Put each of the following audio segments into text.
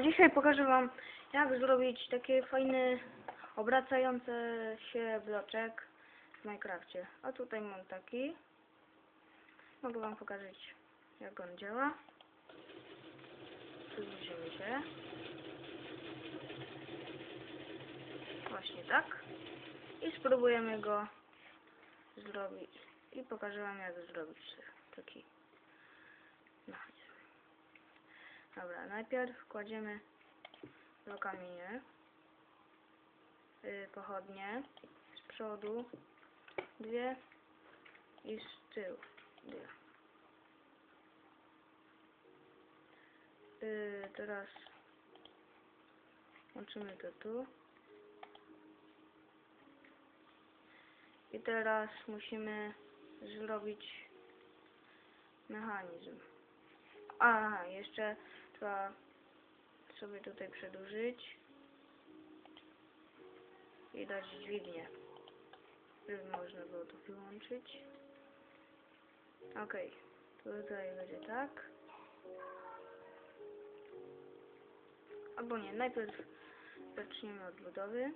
A dzisiaj pokażę wam jak zrobić taki fajny obracający się bloczek w Minecrafcie. A tutaj mam taki. Mogę wam pokazać jak on działa. Przybliżymy się. Właśnie tak. I spróbujemy go zrobić. I pokażę wam jak zrobić taki mechanizm. Dobra, najpierw kładziemy kamienie, yy, pochodnie z przodu, dwie i z tyłu dwie. Yy, teraz łączymy to tu. I teraz musimy zrobić mechanizm. Aha, jeszcze trzeba sobie tutaj przedłużyć i dać dźwignię, żeby można było to wyłączyć. Ok, tutaj będzie tak. Albo nie, najpierw zaczniemy od budowy.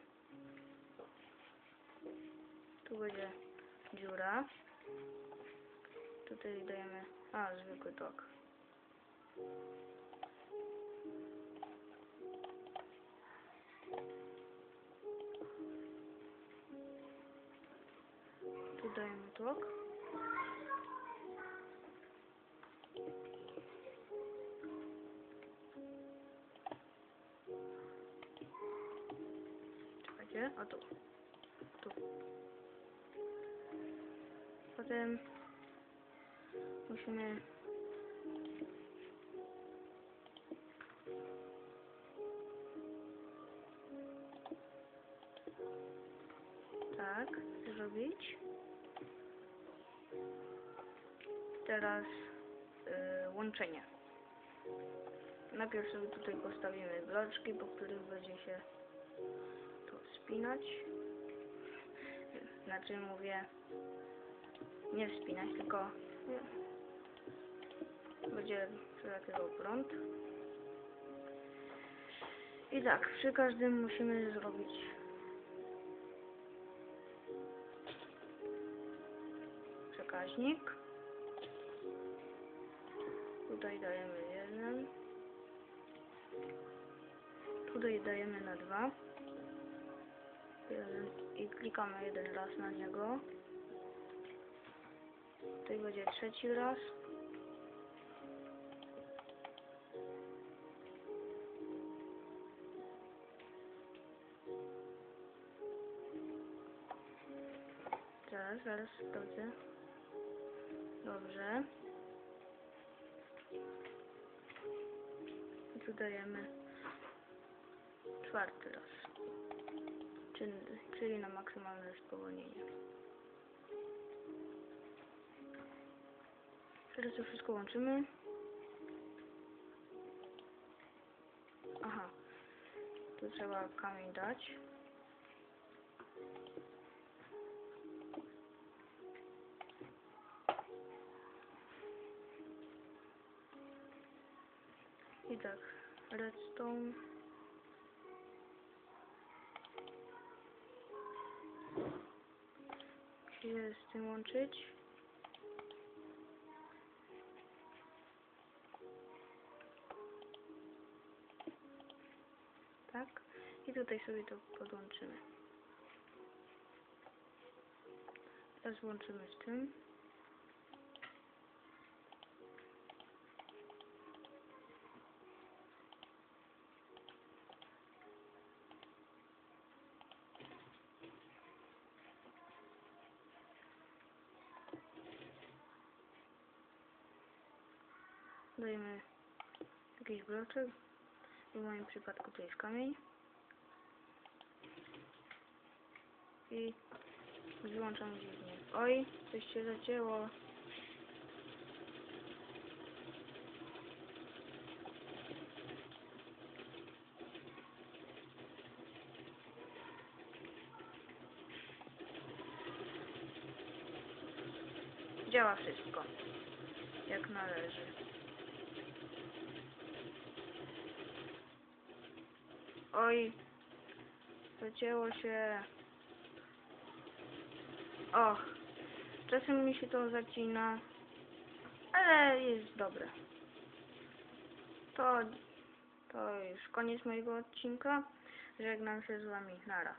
Tu będzie dziura. Tutaj dajemy, a zwykły tok. Tu dajemy tok. Czekajcie, a tu. Tu. Potem musimy tak zrobić. Teraz y, łączenie. Najpierw sobie tutaj postawimy bloczki, po których będzie się tu spinać. Znaczy mówię nie wspinać, tylko y, będzie przelatywał prąd. I tak, przy każdym musimy zrobić przekaźnik. Tutaj dajemy jeden. Tutaj dajemy na dwa. Jeden. I klikamy jeden raz na niego. Tutaj będzie trzeci raz. Zaraz, zaraz sprawdzę. Dobrze. Tu dajemy czwarty raz. Czyli, czyli na maksymalne spowolnienie. Teraz to wszystko łączymy. Aha. Tu trzeba kamień dać. I tak, redstone. Się z tym łączyć. Tak. I tutaj sobie to podłączymy. Teraz łączymy z tym. Dajemy jakiś bloczek. W moim przypadku to jest kamień. I wyłączam dźwignię. Oj, coś się zacięło. Działa wszystko. Jak należy. Oj, zacięło się. Och, czasem mi się to zacina, ale jest dobre. To, to już koniec mojego odcinka. Żegnam się z wami. Nara.